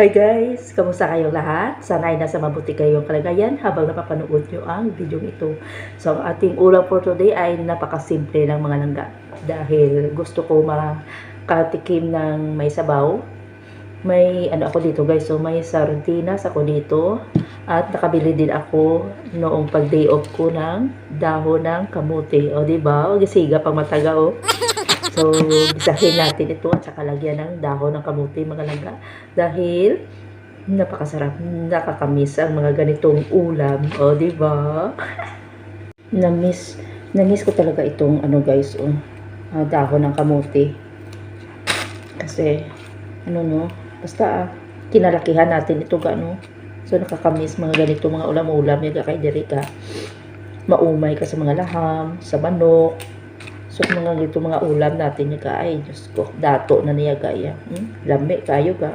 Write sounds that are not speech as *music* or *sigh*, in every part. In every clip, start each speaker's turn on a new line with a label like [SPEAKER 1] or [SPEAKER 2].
[SPEAKER 1] Hi guys! Kamusta kayong lahat? Sana ay nasa mabuti kayong kalagayan habang napapanood nyo ang video ito. So, ang ating ulam for today ay napakasimple ng mga langga. Dahil gusto ko makatikim ng may sabaw. May ano ako dito guys, so may sardinas ako dito. At nakabili din ako noong pag day off ko ng dahon ng kamote. O diba? O gisiga pang mataga o. So, bisahin natin ito at saka lagyan ng dahon ng kamuti mga langga. Dahil, napakasarap, nakakamiss ang mga ganitong ulam. O, di ba? *laughs* Namiss, ko talaga itong ano guys, oh, ah, dahon ng kamuti. Kasi, ano no, basta ah, kinalakihan natin ito gano. So, nakakamiss mga ganito mga ulam-ulam. Yaga kay Derika. Maumay ka sa mga laham, sa manok, So, mga gito mga ulam natin yung ka, ay, Diyos ko, dato na niya gaya. Hmm? Lami, kayo ka.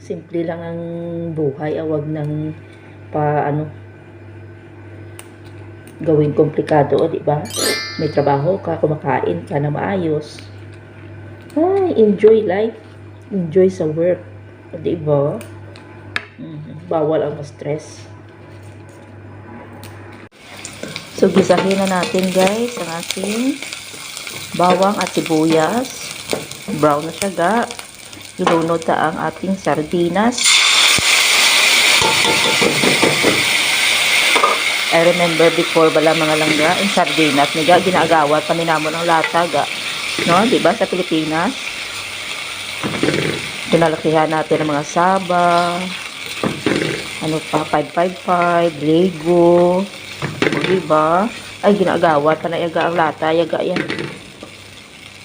[SPEAKER 1] Simple lang ang buhay, awag ng pa, ano, gawing komplikado, di ba? May trabaho ka, kumakain ka na maayos. Ay, enjoy life. Enjoy sa work. Di ba? Mhm. Bawal ang stress. So, gisahin na natin guys ang ating bawang at sibuyas. Brown na siya ga. Ilunod ta ang ating sardinas. I remember before bala mga langga, ang sardinas ni ga, ginagawat pa ninamo ng lata ga. No, di ba sa Pilipinas? Pinalakihan natin ang mga saba, ano pa, 555, Lego, o, diba? Ay, ginagawat pa na yaga ang lata. Yaga yan.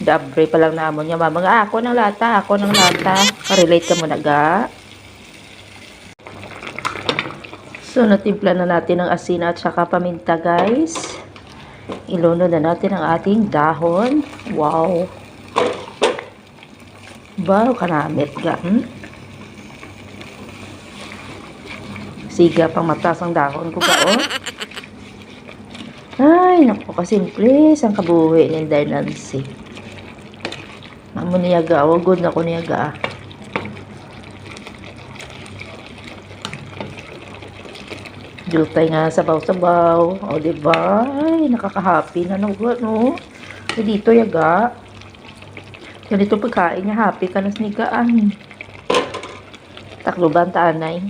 [SPEAKER 1] Dabre pa lang namon niya. Mama nga, ako ng lata. Ako ng lata. Relate ka mo na ga. So, natimpla na natin ang asin at saka paminta, guys. Iluno na natin ang ating dahon. Wow. Baw, kanamit ga. Hmm? Siga pang matas ang dahon ko ga, oh. Ay, naku, kasimple. Isang kabuhi ni Inday Nancy. Amo niyaga. Wagod na ko niyaga. ah. Dutay nga sabaw-sabaw. O, diba? Ay, nakaka-happy na no, no? So, dito yaga. Ganito pagkain niya, happy ka na snigaan. Takloban taanay.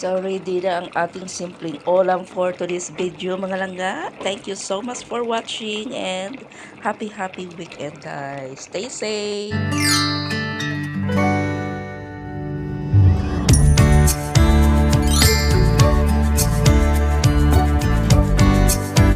[SPEAKER 1] So, ready na ang ating simpleng ulam for today's video, mga langga. Thank you so much for watching and happy, happy weekend, guys. Stay safe!